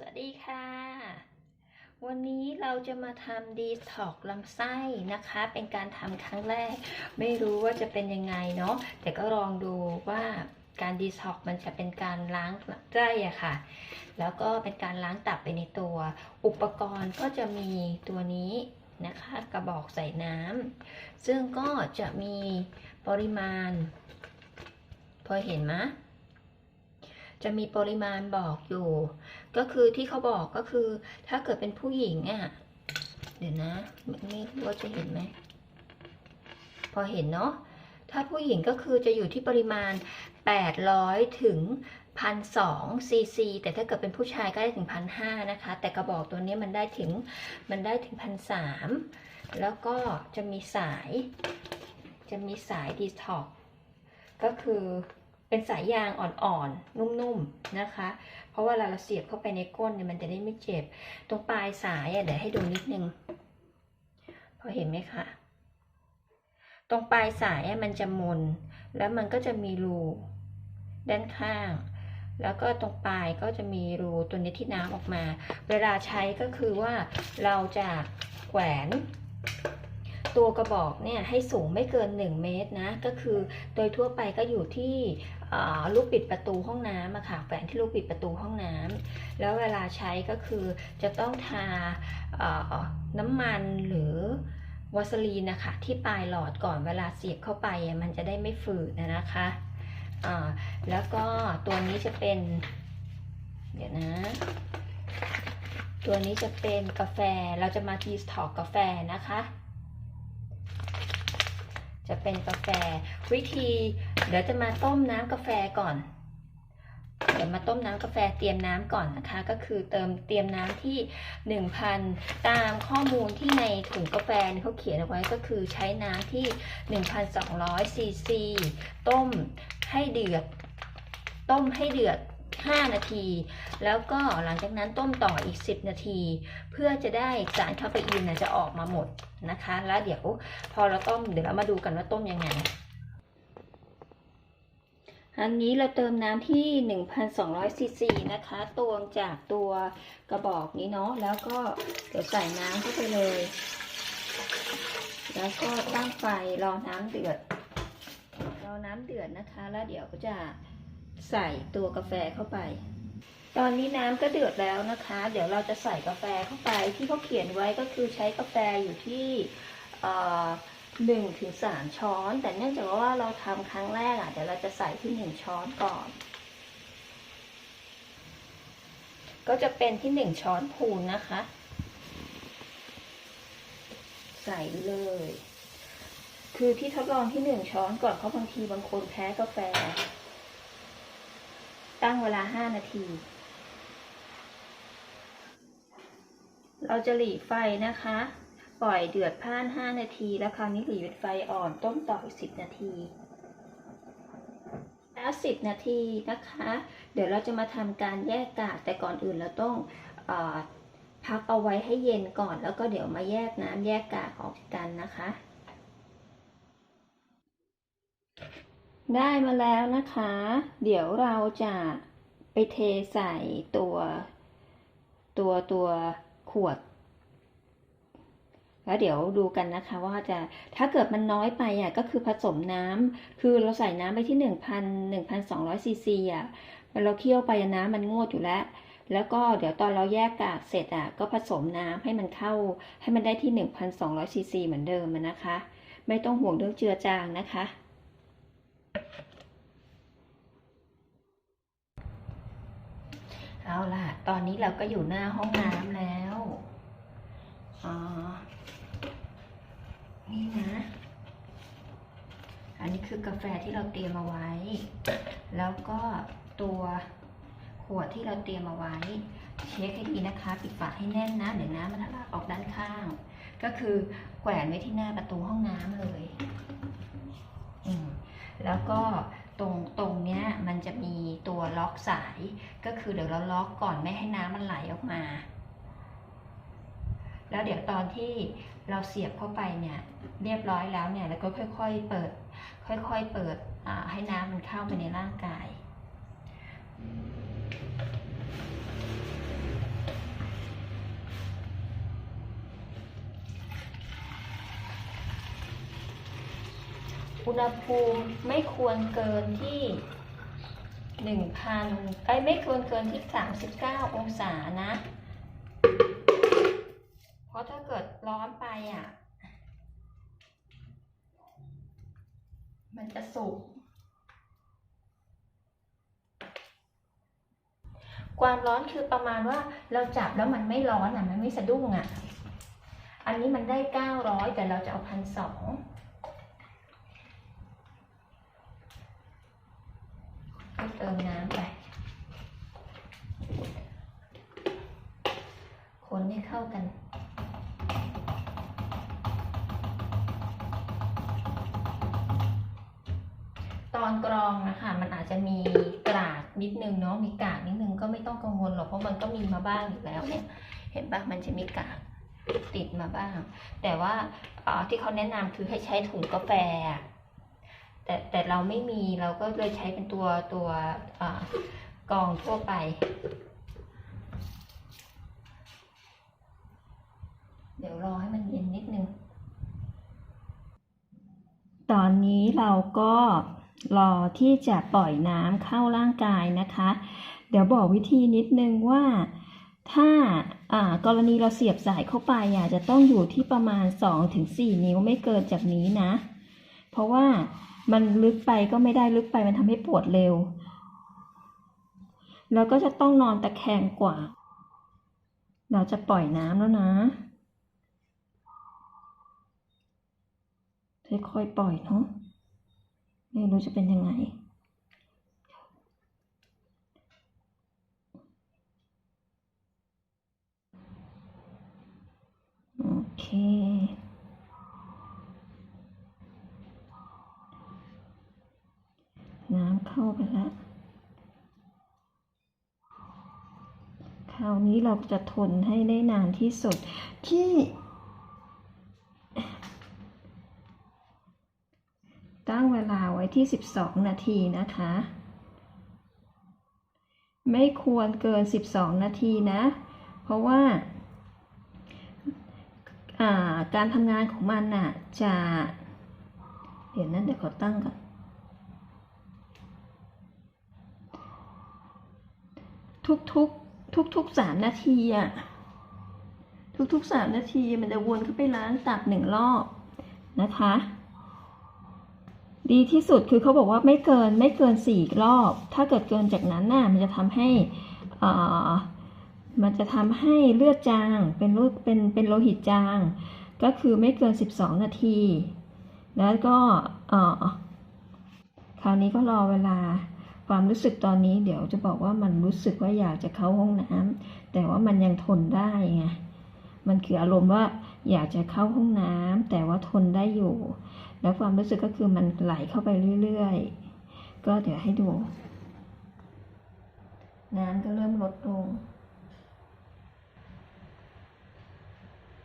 สวัสดีค่ะ วันนี้เราจะมาทำดีท็อกลำไส้นะคะ เป็นการทำครั้งแรก ไม่รู้ว่าจะเป็นยังไงเนาะแต่ก็ลองดูว่าการดีท็อกมันจะเป็นการล้างไส้อะค่ะ แล้วก็เป็นการล้างตับไปในตัว อุปกรณ์ก็จะมีตัวนี้นะคะ กระบอกใส่น้ำซึ่งก็จะมีปริมาณ พอเห็นไหม จะมีปริมาณบอกอยู่ ก็คือที่เขาบอกก็คือ ถ้าเกิดเป็นผู้หญิงอะเดี๋ยวนะไม่รู้ว่าจะเห็นไหม พอเห็นเนาะถ้าผู้หญิงก็คือจะอยู่ที่ปริมาณ 800 ถึง 1,200ซีซีแต่ถ้าเกิดเป็นผู้ชายก็ได้ถึง 1,500 นะคะ แต่กระบอกตัวนี้มันได้ถึงมันได้ถึง 1,300 แล้วก็จะมีสาย จะมีสายดีท็อกก็คือ เป็นสายยางอ่อนๆ นุ่มๆ นะคะ เพราะว่าเวลาเราเสียบเข้าไปในก้นเนี่ยมันจะได้ไม่เจ็บ ตรงปลายสายอะเดี๋ยวให้ดูนิดนึง พอเห็นไหมคะ ตรงปลายสายอะมันจะมน แล้วมันก็จะมีรูด้านข้าง แล้วก็ตรงปลายก็จะมีรูตัวนี้ที่น้ำออกมา เวลาใช้ก็คือว่าเราจะแขวน ตัวกระบอกเนี่ยให้สูงไม่เกิน 1 เมตรนะ ก็คือโดยทั่วไปก็อยู่ที่ลูกบิดประตูห้องน้ำอะค่ะแขวนที่ลูกบิดประตูห้องน้ำแล้วเวลาใช้ก็คือจะต้องทาน้ำมันหรือวาสลีนนะคะที่ปลายหลอดก่อนเวลาเสียบเข้าไปมันจะได้ไม่ฝืดนะนะคะแล้วก็ตัวนี้จะเป็น เดี๋ยวนะ ตัวนี้จะเป็นกาแฟเราจะมาทีสทอกกาแฟนะคะ จะเป็นกาแฟวิธี เดี๋ยวจะมาต้มน้ำกาแฟก่อน เดี๋ยวมาต้มน้ำกาแฟเตรียมน้ำก่อนนะคะ ก็คือเติมเตรียมน้ำที่ 1,000 ตามข้อมูลที่ในถุงกาแฟเขาเขียนเอาไว้ก็คือใช้น้ำที่ 1,200ซีซีต้มให้เดือด ต้มให้เดือด 5 นาที แล้วก็หลังจากนั้นต้มต่ออีก 10 นาที เพื่อจะได้สารคาเฟอีนจะออกมาหมดนะคะ แล้วเดี๋ยวพอเราต้มเดี๋ยวเรามาดูกันว่าต้มยังไงอันนี้เราเติมน้ำที่ 1,200ซีซีนะคะ ตวงจากตัวกระบอกนี้เนาะ แล้วก็เดี๋ยวใส่น้ำเข้าไปเลย แล้วก็ตั้งไฟรอน้ำเดือด รอน้ำเดือดนะคะ แล้วเดี๋ยวก็จะ ใส่ตัวกาแฟเข้าไป ตอนนี้น้ำก็เดือดแล้วนะคะ เดี๋ยวเราจะใส่กาแฟเข้าไปที่เขาเขียนไว้ก็คือใช้กาแฟอยู่ที่หนึ่งถึงสามช้อน แต่เนื่องจากว่าเราทำครั้งแรกอะเดี๋ยวเราจะใส่ที่หนึ่งช้อนก่อน ก็จะเป็นที่หนึ่งช้อนพูนนะคะ ใส่เลย คือที่ทดลองที่หนึ่งช้อนก่อนเพราะบางทีบางคนแพ้กาแฟ ตั้งเวลาห้านาที เราจะหลีไฟนะคะ ปล่อยเดือดพ่าน5นาที แล้วคราวนี้หลีเป็นไฟอ่อนต้มต่ออีก10นาทีแล้ว10นาทีนะคะ เดี๋ยวเราจะมาทำการแยกกากแต่ก่อนอื่นเราต้องออพักเอาไว้ให้เย็นก่อน แล้วก็เดี๋ยวมาแยกน้ำแยกกากออกกันนะคะ ได้มาแล้วนะคะ เดี๋ยวเราจะไปเทใส่ตัว ตัวตัวขวด แล้วเดี๋ยวดูกันนะคะว่าจะถ้าเกิดมันน้อยไปอะก็คือผสมน้ำคือเราใส่น้ำไปที่ 1,000 1,200ซีซีอะเราเคี่ยวไปน้ำมันงวดอยู่แล้ว แล้วก็เดี๋ยวตอนเราแยกกากเสร็จอะก็ผสมน้ำให้มันเข้าให้มันได้ที่ 1,200ซีซีเหมือนเดิมนะคะ ไม่ต้องห่วงเรื่องเจือจางนะคะ เอาล่ะ ตอนนี้เราก็อยู่หน้าห้องน้ำแล้วอ๋อนี่นะ อันนี้คือกาแฟที่เราเตรียมเอาไว้ แล้วก็ตัวขวดที่เราเตรียมเอาไว้ เช็คให้ดีนะคะ ปิดฝาให้แน่นนะเดี๋ยวน้ำมันทะลักออกด้านข้าง ก็คือแขวนไว้ที่หน้าประตูห้องน้ำเลย แล้วก็ตรงตรงเนี้ยมันจะมีตัวล็อกสาย ก็คือเดี๋ยวเราล็อกก่อนไม่ให้น้ำมันไหลออกมา แล้วเดี๋ยวตอนที่เราเสียบเข้าไปเนี่ยเรียบร้อยแล้วเนี่ยแล้วก็ค่อยๆเปิด ค่อยๆเปิดให้น้ำมันเข้าไปในร่างกาย อุณหภูมิไม่ควรเกินที่หนึ่งพันไอ้ไม่ควรเกินที่สามสิบเก้าองศานะ เพราะถ้าเกิดร้อนไปอะ มันจะสุก ความร้อนคือประมาณว่าเราจับแล้วมันไม่ร้อนอะ มันไม่สะดุ้งอะ อันนี้มันได้เก้าร้อยแต่เราจะเอาพันสอง เติมน้ำไป คนให้เข้ากัน ตอนกรองนะคะมันอาจจะมีกรากนิดนึงเนาะมีกากนิดนึงก็ไม่ต้องกังวลหรอกเพราะมันก็มีมาบ้างอยู่แล้วเนี่ยเห็นปะมันจะมีกากติดมาบ้าง แต่ว่าอ่อที่เขาแนะนำคือให้ใช้ถุงกาแฟ แต่แต่เราไม่มีเราก็เลยใช้เป็นตัวตัวเอ่อกองทั่วไป เดี๋ยวรอให้มันเย็นนิดนึง ตอนนี้เราก็รอที่จะปล่อยน้ำเข้าร่างกายนะคะ เดี๋ยวบอกวิธีนิดนึงว่าถ้าากรณีเราเสียบสายเข้าไปอะจะต้องอยู่ที่ประมาณ 2-4 นิ้วไม่เกินจากนี้นะ เพราะว่ามันลึกไปก็ไม่ได้ลึกไปมันทำให้ปวดเร็ว แล้วก็จะต้องนอนตะแคงกว่า เราจะปล่อยน้ำแล้วนะค่อยๆปล่อยเนาะไม่รู้จะเป็นยังไงโอเค เข้าไปแล้วคราวนี้เราจะทนให้ได้นานที่สุดที่ตั้งเวลาไว้ที่ 12 นาทีนะคะ ไม่ควรเกิน 12 นาทีนะ เพราะว่าอ่าการทำงานของมันน่ะจะ เดี๋ยวนั้นเดี๋ยวขอตั้งก่อน ทุกทุกทุกทุกๆสามนาทีอะทุกทุกๆสามนาทีมันจะวนเข้าไปล้างตับหนึ่งรอบนะคะ ดีที่สุดคือเขาบอกว่าไม่เกินไม่เกินสี่รอบ ถ้าเกิดเกินจากนั้นน่ะมันจะทำให้อ่ามันจะทำให้เลือดจางเป็นรูปเป็นเป็นโลหิตจาง ก็คือไม่เกิน 12 นาที แล้วก็อ่อคราวนี้ก็รอเวลา ความรู้สึกตอนนี้เดี๋ยวจะบอกว่ามันรู้สึกว่าอยากจะเข้าห้องน้ำแต่ว่ามันยังทนได้ไงมันคืออารมณ์ว่าอยากจะเข้าห้องน้ำแต่ว่าทนได้อยู่ แล้วความรู้สึกก็คือมันไหลเข้าไปเรื่อยๆ ก็เดี๋ยวให้ดู น้ำก็เริ่มลดลง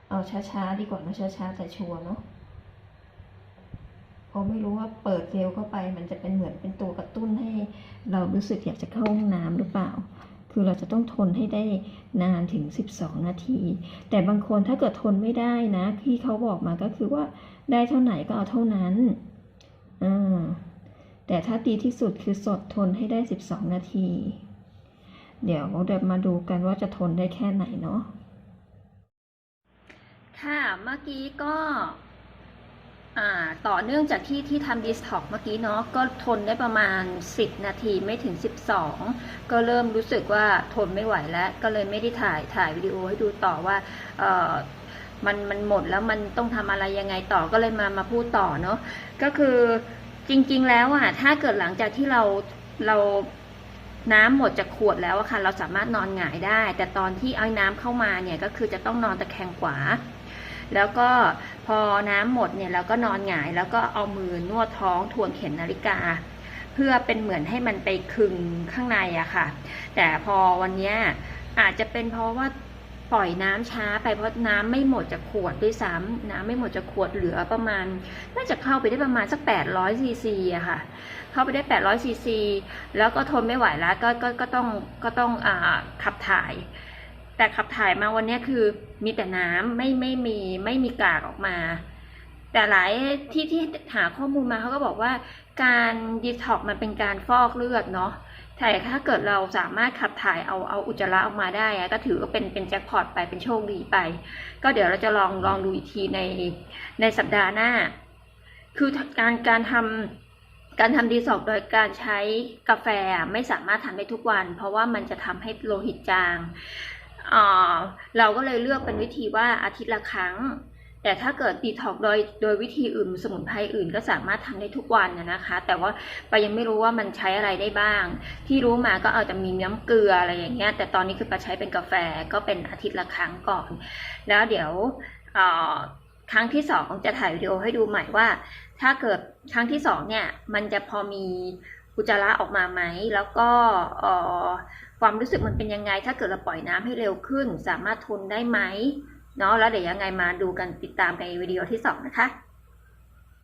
เอาช้าๆดีกว่านะช้าๆแต่ชัวร์เนาะ พราะไม่รู้ว่าเปิดเร็วเข้าไป มันจะเป็นเหมือนเป็นตัวกระตุ้นให้ เรารู้สึกอยากจะเข้าห้องน้ำหรือเปล่า คือเราจะต้องทนให้ได้นานถึง 12 นาที แต่บางคนถ้าเกิดทนไม่ได้นะที่เขาบอกมาก็คือว่าได้เท่าไหนก็เอาเท่านั้นอ่าแต่ถ้าดีที่สุดคือสดทนให้ได้ 12 นาที เดี๋ยวเดี๋ยวมาดูกันว่าจะทนได้แค่ไหนเนาะค่ะเมื่อกี้ก็ ต่อเนื่องจากที่ที่ทำดิสท็อกเมื่อกี้เนาะก็ทนได้ประมาณ 10 นาทีไม่ถึง 12 ก็เริ่มรู้สึกว่าทนไม่ไหวแล้ว ก็เลยไม่ได้ถ่ายถ่ายวิดีโอให้ดูต่อว่าเออมันมันหมดแล้วมันต้องทำอะไรยังไงต่อก็เลยมามาพูดต่อเนาะก็คือจริง ๆ แล้วอะถ้าเกิดหลังจากที่เราเราน้ำหมดจากขวดแล้วอะค่ะ เราสามารถนอนหงายได้ แต่ตอนที่เอาน้ำเข้ามาเนี่ยก็คือจะต้องนอนตะแคงขวา แล้วก็พอน้ำหมดเนี่ยเราก็นอนหงายแล้วก็เอามือนวดท้องทวนเข็มนาฬิกา เพื่อเป็นเหมือนให้มันไปคึงข้างในอะค่ะ แต่พอวันนี้อาจจะเป็นเพราะว่าปล่อยน้ำช้าไปเพราะน้ำไม่หมดจากขวดด้วยซ้ำน้ำไม่หมดจากขวดเหลือประมาณ น่าจะเข้าไปได้ประมาณสัก800ซีซีอะค่ะ เข้าไปได้800ซีซีแล้วก็ทนไม่ไหวแล้วก็ก็ก็ต้องก็ต้องอ่าขับถ่าย แต่ขับถ่ายมาวันนี้คือมีแต่น้ำไม่ไม่มีไม่มีกากออกมา แต่หลายที่ที่หาข้อมูลมาเขาก็บอกว่าการดีท็อกมันเป็นการฟอกเลือดเนาะแต่ถ้าเกิดเราสามารถขับถ่ายเอาเอาอุจจาระออกมาได้ก็ถือว่าเป็นเป็นแจ็คพอตไปเป็นโชคดีไป ก็เดี๋ยวเราจะลองลองดูอีกทีในในสัปดาห์หน้า คือการการทำการทำดีท็อกโดยการใช้กาแฟไม่สามารถทำได้ทุกวัน เพราะว่ามันจะทำให้โลหิตจาง เราก็เลยเลือกเป็นวิธีว่าอาทิตย์ละครั้ง แต่ถ้าเกิดดีท็อกโดยโดยวิธีอื่นสมุนไพรอื่นก็สามารถทำได้ทุกวันนะคะ แต่ว่าปายังไม่รู้ว่ามันใช้อะไรได้บ้าง ที่รู้มาก็อาจจะมีน้ำเกลืออะไรอย่างเงี้ย แต่ตอนนี้คือปาใช้เป็นกาแฟก็เป็นอาทิตย์ละครั้งก่อน แล้วเดี๋ยวครั้งที่สองจะถ่ายวิดีโอให้ดูใหม่ว่า ถ้าเกิดครั้งที่สองเนี่ยมันจะพอมีอุจจาระออกมาไหมแล้วก็ ความรู้สึกมันเป็นยังไง ถ้าเกิดเราปล่อยน้ำให้เร็วขึ้น สามารถทนได้ไหมเนาะแล้วเดี๋ยวยังไงมาดูกันติดตามในวิดีโอที่ 2 นะคะ